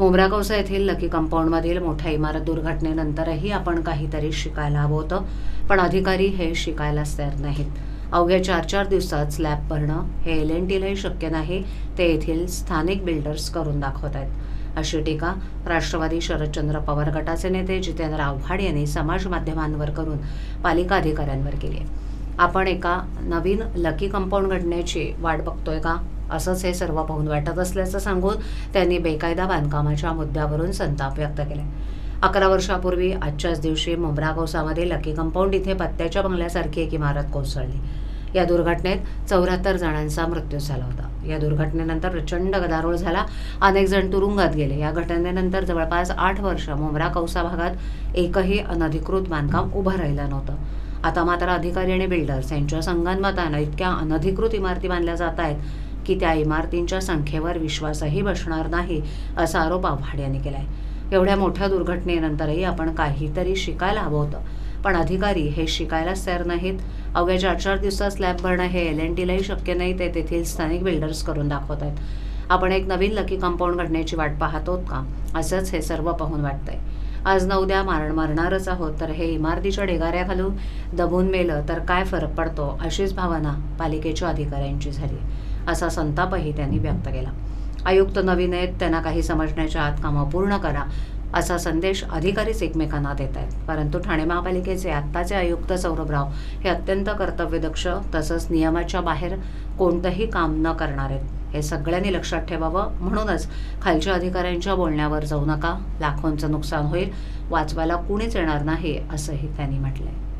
मुंब्रा येथील लकी कंपाऊंडमधील मोठ्या इमारत दुर्घटनेनंतरही आपण काहीतरी शिकायला हवं होतं पण अधिकारी हे शिकायलाच तयार नाहीत. अवघ्या चार चार दिवसात स्लॅब भरणं हे एल एन टीलाही शक्य नाही ते येथील स्थानिक बिल्डर्स करून दाखवत आहेत. अशी टीका राष्ट्रवादी शरदचंद्र पवार गटाचे नेते जितेंद्र आव्हाड यांनी समाज माध्यमांवर करून पालिका अधिकाऱ्यांवर केली आहे. आपण एका नवीन लकी कंपाऊंड घडण्याची वाट बघतोय का? असंच हे सर्व पाहून वाटत असल्याचं सांगून त्यांनी बेकायदा बांधकामाच्या मुद्द्यावरून संताप व्यक्त केला. अकरा वर्षापूर्वी आजच्याच दिवशी मुंब्रा कोसामध्ये लकी कंपाऊंड इथे पत्त्याच्या बंगल्यासारखी एक इमारत कोसळली. या दुर्घटनेत चौऱ्याहत्तर जणांचा मृत्यू झाला होता. या दुर्घटनेनंतर प्रचंड गदारोळ झाला. अनेक जण तुरुंगात गेले. या घटनेनंतर जवळपास आठ वर्ष मुंब्रा कौसा भागात एकही अनधिकृत बांधकाम उभं राहिलं नव्हतं. आता मात्र अधिकारी आणि बिल्डर्स यांच्या संगनमतानं इतक्या अनधिकृत इमारती बांधल्या जात आहेत की त्या इमारतींच्या संख्येवर विश्वासही बसणार नाही असा आरोप आव्हाड यांनी केलाय. एवढ्या मोठ्या दुर्घटनेनंतरही आपण काहीतरी शिकायला हवं होतं. पण अधिकारी हे शिकायलाच तयार नाहीत. अवघ्या चार चार दिवसात स्लॅब भरणं हे एल एन टीलाही शक्य नाही ते तेथील स्थानिक बिल्डर्स करून दाखवत आहेत. आपण एक नवीन लकी कंपाऊंड घडण्याची वाट पाहतोत का? असंच हे सर्व पाहून वाटतंय. आज न उद्या मारण मरणारच आहोत तर हे इमारतीच्या ढेगाऱ्या घालून दबून मेलं तर काय फरक पडतो अशीच भावना पालिकेच्या अधिकाऱ्यांची झाली. असा संतापही त्यांनी व्यक्त केला. आयुक्त नवीन आहेत त्यांना काही समजण्याच्या आत कामं पूर्ण करा असा संदेश अधिकारीच एकमेकांना देत आहेत. परंतु ठाणे महापालिकेचे आत्ताचे आयुक्त सौरभ राव हे अत्यंत कर्तव्यदक्ष तसंच नियमाच्या बाहेर कोणतंही काम न करणार आहेत. हे सगळ्यांनी लक्षात ठेवावं म्हणूनच खालच्या अधिकाऱ्यांच्या बोलण्यावर जाऊ नका लाखोंचं नुकसान होईल वाचवायला कुणीच येणार नाही असंही त्यांनी म्हटलंय.